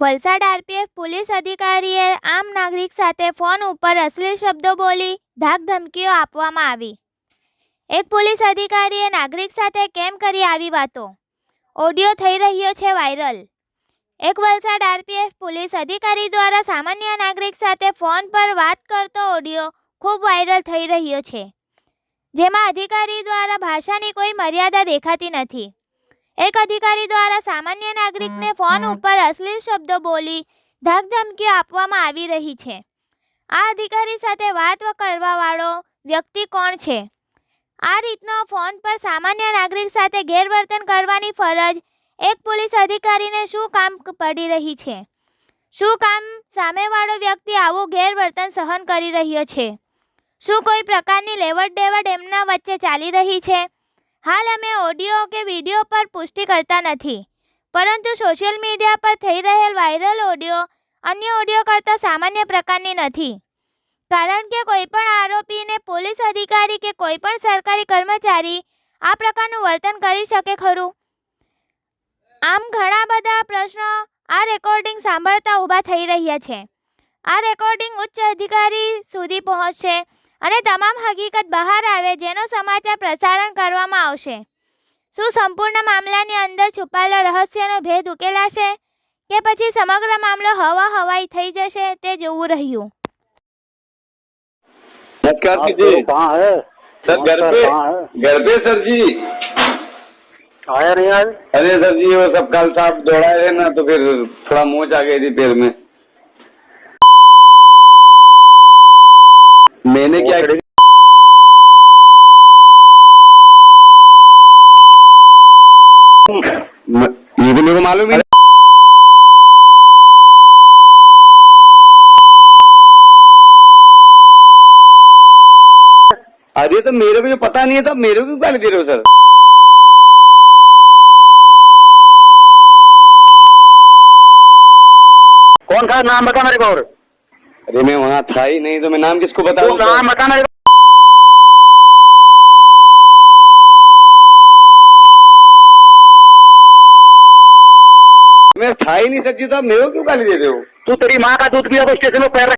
Valsad RPF police અધિકારીએ આમ નાગરિક સાથે ફોન ઉપર અશ્લીલ શબ્દો બોલી ધાક ધમકીઓ આપવામાં આવી. એક પોલીસ અધિકારીએ નાગરિક સાથે કેમ કરી આવી વાતો? ઓડિયો થઈ રહ્યો છે વાયરલ. એક વલસાડ આરપીએફ પોલીસ અધિકારી દ્વારા સામાન્ય નાગરિક સાથે ફોન પર વાત કરતો ઓડિયો ખૂબ વાયરલ થઈ રહ્યો છે, જેમાં અધિકારી દ્વારા ભાષાની કોઈ મર્યાદા દેખાતી નથી. એક અધિકારી દ્વારા સામાન્ય નાગરિકને ફોન ઉપર અશ્લીલ શબ્દો બોલી ધાકધમકીઓ આપવામાં આવી રહી છે. આ અધિકારી સાથે વાત કરવાવાળો વ્યક્તિ કોણ છે? આ રીતનો ફોન પર સામાન્ય નાગરિક સાથે ગેરવર્તન કરવાની ફરજ એક પોલીસ અધિકારીને શું કામ પડી રહી છે? શું કામ સામેવાળો વ્યક્તિ આવું ગેરવર્તન સહન કરી રહ્યો છે? શું કોઈ પ્રકારની લેવડ દેવડ એમના વચ્ચે ચાલી રહી છે? હાલ અમે ઓડિયો કે વીડિયો પર પુષ્ટિ કરતા નથી. પરંતુ સોશિયલ મીડિયા પર થઈ રહેલ વાયરલ ઓડિયો અન્ય ઓડિયો કરતાં સામાન્ય પ્રકારની નથી. કારણ કે કોઈ પણ આરોપીને પોલીસ અધિકારી કે કોઈ પણ સરકારી કર્મચારી આ પ્રકારનું વર્તન કરી શકે ખરું? આમ ઘણા બધા પ્રશ્નો આ રેકોર્ડિંગ સાંભળતા ઊભા થઈ રહ્યા છે. આ રેકોર્ડિંગ ઉચ્ચ અધિકારી સુધી પહોંચશે અને તમામ હકીકત બહાર આવે જેનો સમાચાર પ્રસારણ કરવામાં આવશે શું સંપૂર્ણ મામલાની અંદર છુપાયેલો રહસ્યનો ભેદ ઉકેલાશે કે પછી સમગ્ર મામલો હવા હવાઈ થઈ જશે તે જોવું રહ્યું नमस्कार आप जी लोग कहाँ है सर घर नमस्कार, पे कहाँ है घर पे सर जी आया नहीं आज अरे सर जी वो सब कल साहब दौड़ाए थे ना तो फिर थोड़ा मोच आ गई थी पैर में मैंने क्या मोचड़ी- म- ये तो मेरे को मालूम ही नहीं। अरे तो मेरे को जो पता नहीं है तो मेरे को क्यों गाली दे रहे हो सर कौन था नाम बता मेरे को और अरे मैं वहाँ था ही नहीं तो मैं नाम किसको तू बताऊँ नाम बता मेरे को मैं था ही नहीं सर जी तो आप मेरे को क्यों गाली दे रहे हो तू तेरी माँ का दूध पिया तो स्टेशन में पैर रख